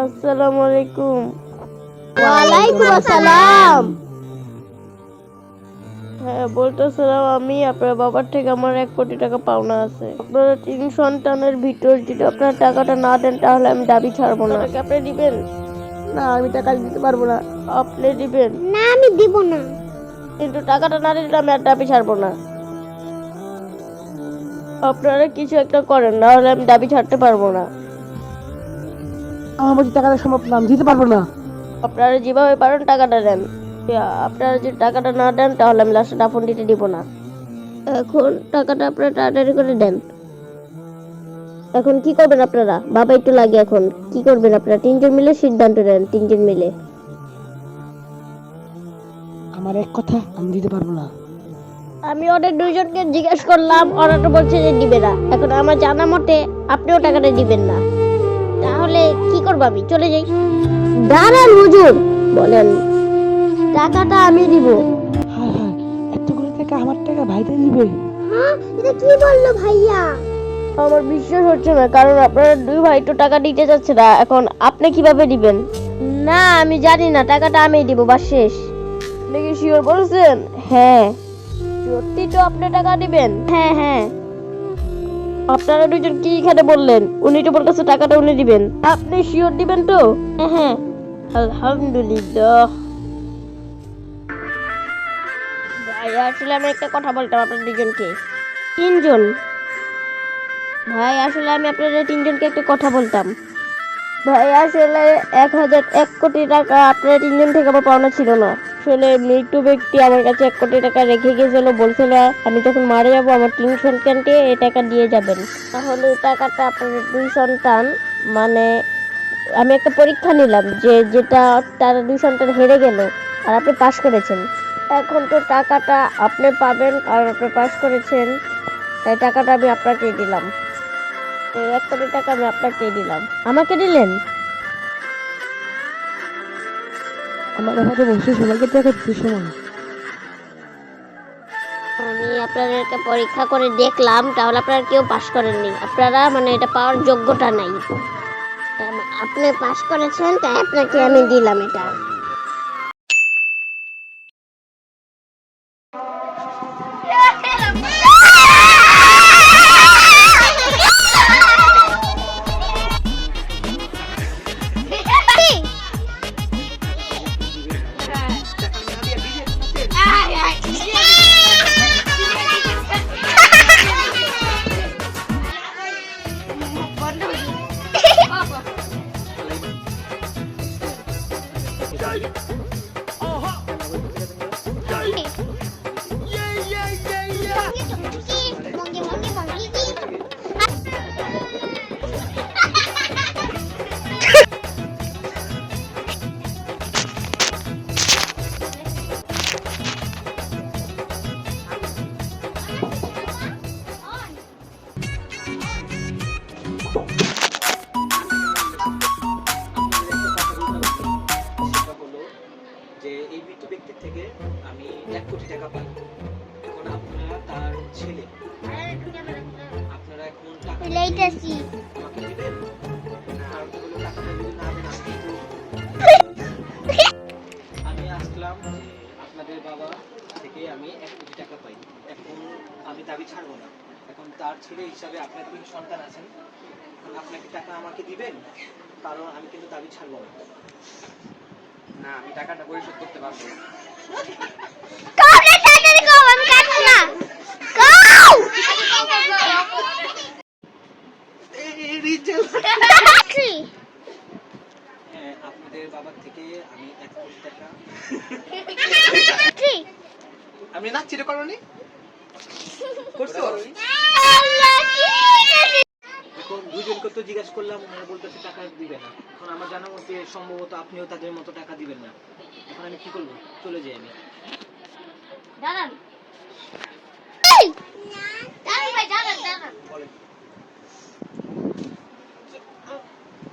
আসসালামু আলাইকুম। ওয়ালাইকুম আসসালাম। হ্যাঁ বলতেছিলাম আমি আপনার বাবার থেকে আমার এক কোটি টাকা পাওনা আছে। আপনারা তিন সন্তানের ভিতর যদি আপনার টাকাটা না দেন তাহলে আমি দাবি ছাড়বো না। টাকা আপনি দিবেন? না আমি টাকা দিতে পারব না। আপনি দিবেন। না আমি দিব না। কিন্তু টাকাটা না দিলে আমি আর দাবি ছাড়বো না। আপনারা কিছু একটা করেন না হলে আমি দাবি ছাড়তে পারব না। আমার বলছি টাকাটা সম্ভব না আমি দিতে পারব না। আপনারা যেভাবে পারেন টাকাটা দেন। আপনারা যদি টাকাটা না দেন তাহলে আমি লাস্টে দাফন দিতে দিব না। এখন টাকাটা আপনারা তাড়াতাড়ি করে দেন। এখন কি করবেন আপনারা? বাবা একটু লাগে এখন। কি করবেন আপনারা? তিনজন মিলে সিদ্ধান্ত নেন তিনজন মিলে। আমার এক কথা আমি দিতে পারব না। আমি ওদের দুইজনকে জিজ্ঞেস করলাম ওরা তো বলছে যে দিবে না। এখন আমার জানা মতে আপনিও টাকাটা দিবেন না। তাহলে কি করব আমি? চলে যাই। দাঁড়ান হুজুর। বলেন। টাকাটা আমি দিব। হায় হায় এতগুলো টাকা আমার টাকা ভাইতে দিবে? হ্যাঁ এটা কি বলল ভাইয়া? আমার বিশ্বাস হচ্ছে না কারণ আপনারা দুই ভাই তো টাকা দিতে যাচ্ছে না। এখন আপনি কীভাবে দিবেন? না আমি জানি না টাকাটা আমি দিব বা শেষ। আপনি কি শিওর বলছেন? হ্যাঁ। সত্যি তো আপনি টাকা দিবেন? হ্যাঁ হ্যাঁ। আপনারা দুজন কি এখানে বললেন? উনি তো বলতেছে টাকাটা উনি দিবেন। আপনি শিওর দিবেন তো? হ্যাঁ হ্যাঁ। আলহামদুলিল্লাহ। ভাই, আসলে আমি একটা কথা বলতাম আপনার দুজনকে তিনজন? ভাই, আসলে আমি আপনাদের তিনজনকে একটা কথা বলতাম। ভাই, আসলে এক হাজার এক কোটি টাকা আপনারা তিনজন থেকে আমার পাওনা ছিল না। আসলে মৃত্যু ব্যক্তি আমার কাছে এক কোটি টাকা রেখে গেছিল, বলছিল, আমি যখন মারা যাব, আমার তিন সন্তানকে এই টাকা দিয়ে যাবেন। তাহলে এই টাকাটা আপনাদের দুই সন্তান মানে আমি একটা পরীক্ষা নিলাম যে যেটা তারা দুই সন্তান হেরে গেল আর আপনি পাশ করেছেন। এখন তো টাকাটা আপনি পাবেন, কারণ আপনি পাশ করেছেন, তাই টাকাটা আমি আপনাকে দিলাম। এই এক কোটি টাকা আমি আপনাকে দিলাম। আমাকে দিলেন? আমার ব্যাপারে বসে সবাইকে টাকা দিতে সময়। আমি আপনাদেরকে পরীক্ষা করে দেখলাম তাহলে আপনারা কেউ পাশ করেননি। আপনারা মানে এটা পাওয়ার যোগ্যতা নাই। আপনি পাশ করেছেন তাই আপনাকে আমি দিলাম এটা। দেন আমি আমি আসলাম আপনাদের বাবা থেকে আমি এক কোটি টাকা পাই। এখন আমি দাবি ছাড়বো না। এখন তার ছেলে হিসাবে আপনার তিন সন্তান আছেন। আপনাকে টাকা আমাকে দিবেন? কারণ আমি কিন্তু দাবি ছাড়বো না। না আমি টাকাটা পরিশোধ করতে পারব না কাউরে তাড়াতাড়ি কও আমি কাটবো না কও হ্যাঁ আপনাদের বাবার থেকে আমি এক কোটি টাকা। আমি নাচছি রে করনি করছ? এখন দুজনকে তো জিজ্ঞাসা করলাম ওনারা বলতেছে টাকা দিবে না। এখন আমার জানা মতে সম্ভবত আপনিও তাদের মতো টাকা দিবেন না। এখন আমি কি করব? চলে যাই আমি। দাঁড়ান। বলেন। আমি টাকাটা দিব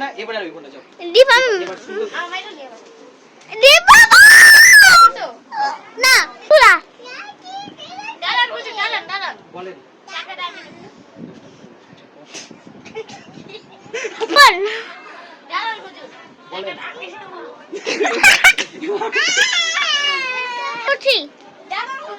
না এবার আর যাও। না পুরা দাঁড়ান দাঁড়ান দাঁড়ান। বলেন। বল। দাঁড়ান বলেন। দাঁড়ান.